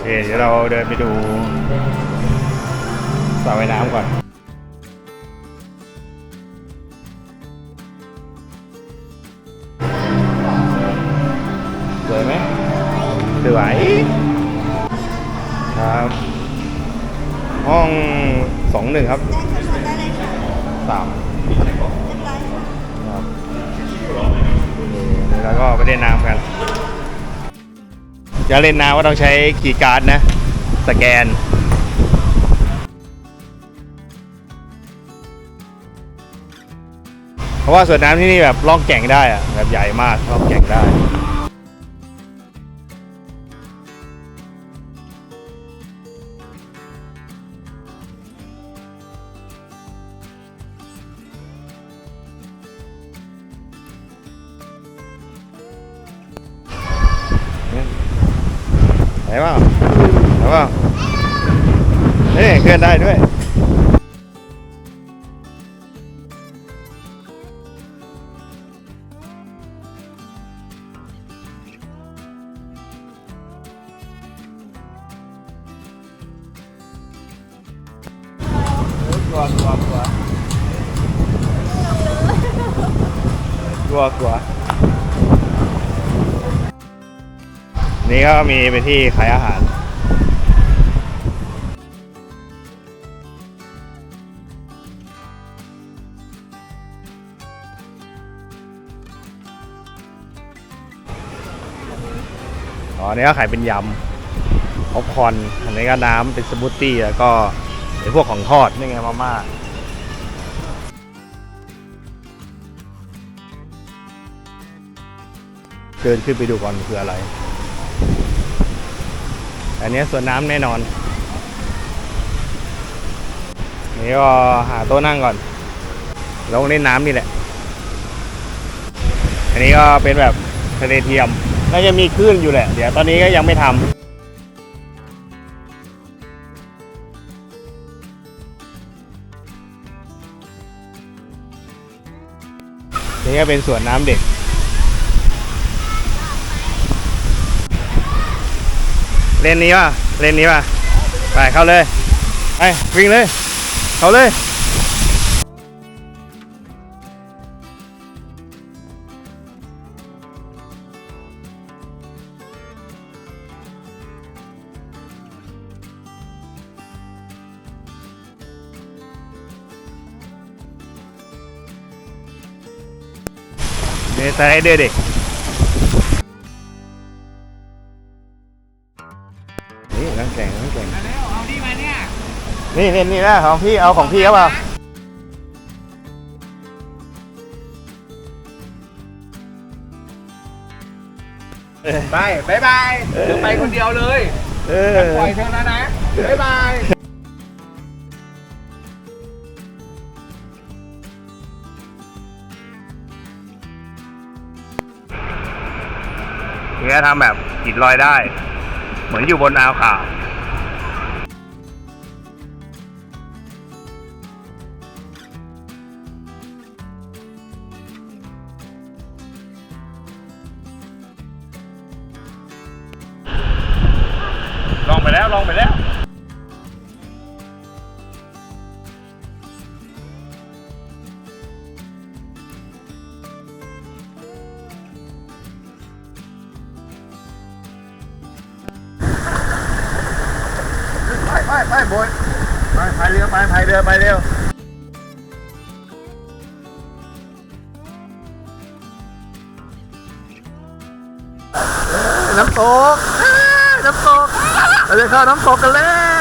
โอเคเดี๋ยวเราเดินไปดูสระว่ายน้ำก่อน สวยไหมสวยครับ ห้องสองหนึ่งครับสามครับแล้วก็ไปเล่นน้ำกัน จะเล่นน้ำก็ต้องใช้คีย์การ์ดนะ สแกนเพราะว่าสวนน้ำที่นี่แบบล่องแก่งได้อะแบบใหญ่มากล่องแก่งได้ ไหนบ้างไหนบ้างเฮ้ยเคลื่อนได้ด้วยกลัวกลัวกลัวกลัวกลัว นี่ก็มีเป็นที่ขายอาหาร อ๋ออันนี้ก็ขายเป็นยำป๊อปคอน อันนี้ก็น้ำเป็นสมูทตี้แล้วก็ไอพวกของทอด นี่ไงมาม่าเดินขึ้นไปดูก่อนคืออะไร อันนี้สวนน้ำแน่นอน นี่ก็หาโต๊ะนั่งก่อน ลงเล่นน้ำนี่แหละ อันนี้ก็เป็นแบบทะเลเทียม น่าจะมีคลื่นอยู่แหละ เดี๋ยวตอนนี้ก็ยังไม่ทำนี่ก็เป็นสวนน้ำเด็ก เลนนี้ป่ะ เลนนี้ป่ะ ไปเข้าเลย ไปวิ่งเลย เข้าเลยเดสไลเดอร์เด็ก นี่น้ำแข็งน้ำแข็งแล้วเอาที่มาเนี่ย นี่เล่นนี่นะของพี่เอาของพี่ครับเปล่าไปบายบายเดี๋ยวไปคนเดียวเลยเออปล่อยเธอแล้วนะบายบายเนี่ยทำแบบหินลอยได้ เหมือนอยู่บนอ่าวขาว ไปไปไปโบยไปพายเรือไปพายเรือไปเร็วน้ำตกน้ำตกเราจะเข้าน้ำตกกันแล้ว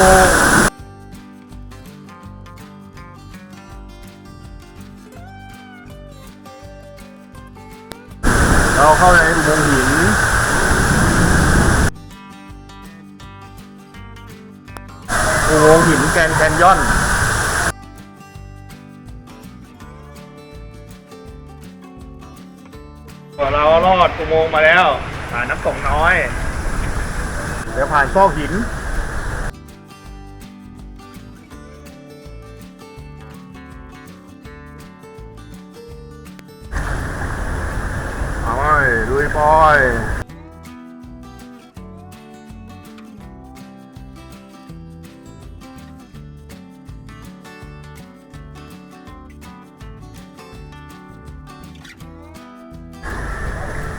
โมงเราเข้าในอุโมงหินอุโมงหินแกนแคนยอนเราลอดอุโมงมาแล้วผ่านน้ำตกน้อย เดี๋ยวผ่านซอกหิน ลุยปอย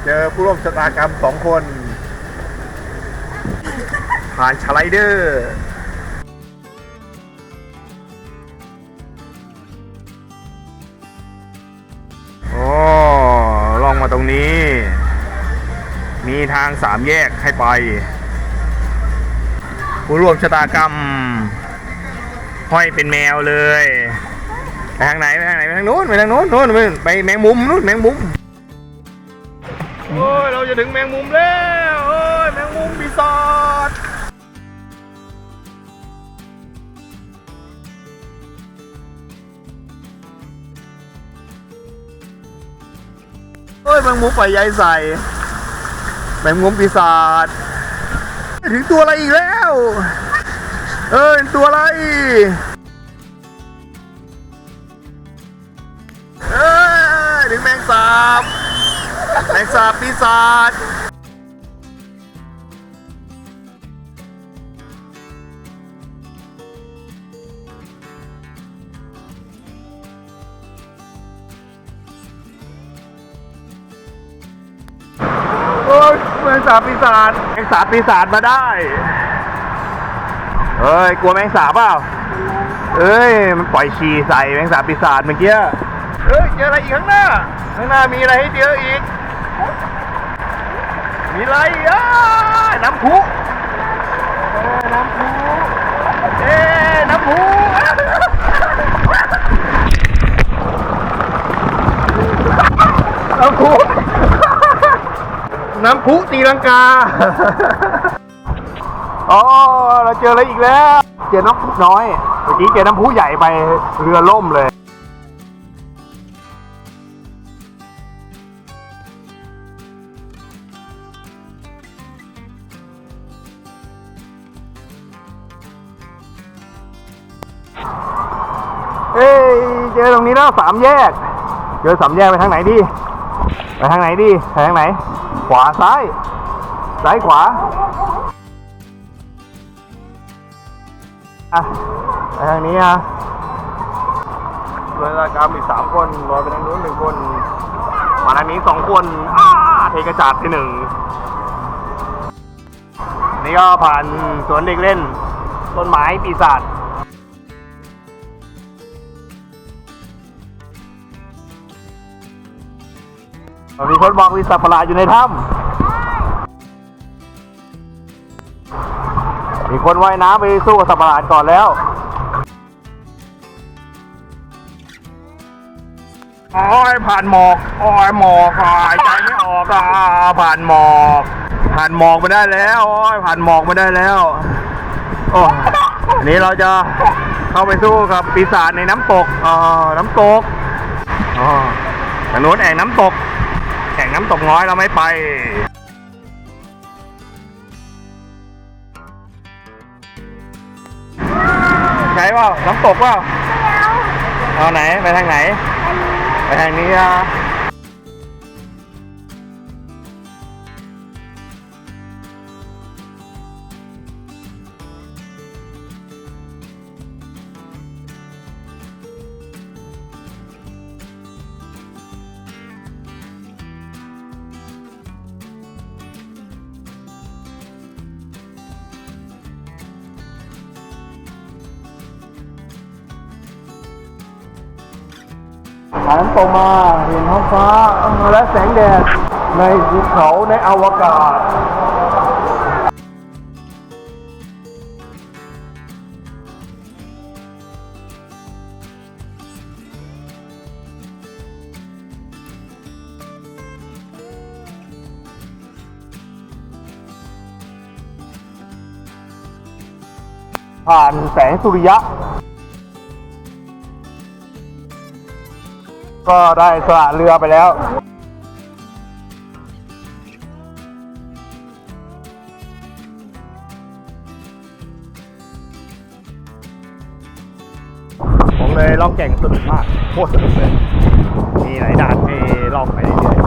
เจอผู้ร่วมชะตากรรมสองคนผ่านชไลเดอร์โอ้ลองมาตรงนี้ ทางสามแยกให้ไป ผู้ร่วมชะตากรรม ห้อยเป็นแมวเลยไปทางไหนไปทางไหนไปทางนู้นไปทางนู้นนู้นไปแมงมุมนู้นแมงมุมโอ้ยเราจะถึงแมงมุมแล้วโอ้ยแมงมุมปีศาจโอ้ยแมงมุมปล่อยใยใส่ แมงมุมปีศาจถึงตัวอะไรอีกแล้ว เออตัวอะไร เออถึงแมงสาบ แมงสาบปีศาจาบปีศาจแมงสาบปีศาจมาได้เฮ้ย กลัวแมงสาบเปล่า เอ้ย มันปล่อยฉี่ใส่แมงสาบปีศาจเมื่อกี้เฮ้ย เจออะไรอีกข้างหน้า ข้างหน้ามีอะไรให้เจออีก มีอะไรอะน้ำพุเอ้ยน้ำพุเอ้ยน้ำพุน้ำพุ น้ำพุตีลังกา อ๋อ เราเจออะไรอีกแล้ว เจอน้ำพุน้อยเมื่อกี้เจอน้ำพุใหญ่ไปเรือล่มเลยเอ้ยเจอตรงนี้แล้วสามแยก เจอสามแยกไปทางไหนดี ไปทางไหนดีไปทางไหน ขวาซ้ายซ้ายขวาอะไปทางนี้อะเวลากรรมอีกสามคนลอยไปทางนู้นหนึ่งคนมาทางนี้สองคนอ้าเทกระจาดไปหนึ่งนี่ก็ผ่านสวนเด็กเล่น ต้นไม้ปีศาจ มีคนบอกมีสัตว์ประหลาดอยู่ในถ้ำมีคนว่ายน้ำไปสู้กับสัตว์ประหลาดก่อนแล้วโอ้ยผ่านหมอกโอ้ยหมอกอะหายใจไม่ออกอะผ่านหมอก ผ่านหมอกมาได้แล้วโอ้ยผ่านหมอกมาได้แล้วโอ้อันนี้เราจะเข้าไปสู้กับปีศาจในน้ำตกอ่าน้ำตกอ๋อทางโน้นแอ่งน้ำตก น้ำตกน้อยเราไม่ไปใช่เปล่าน้ำตกเปล่าเอาไหนไปทางไหน ไปทางนี้อะ ผ่านน้ำตกมาเห็นท้องฟ้าและแสงแดดในภูเขาในอวกาศผ่านแสงสุริยะ ก็ได้สละเรือไปแล้วผมเลยล่องแก่งสนุกมากโคตรสนุกเลย มีหลายด่านให้ล่องไปเรื่อย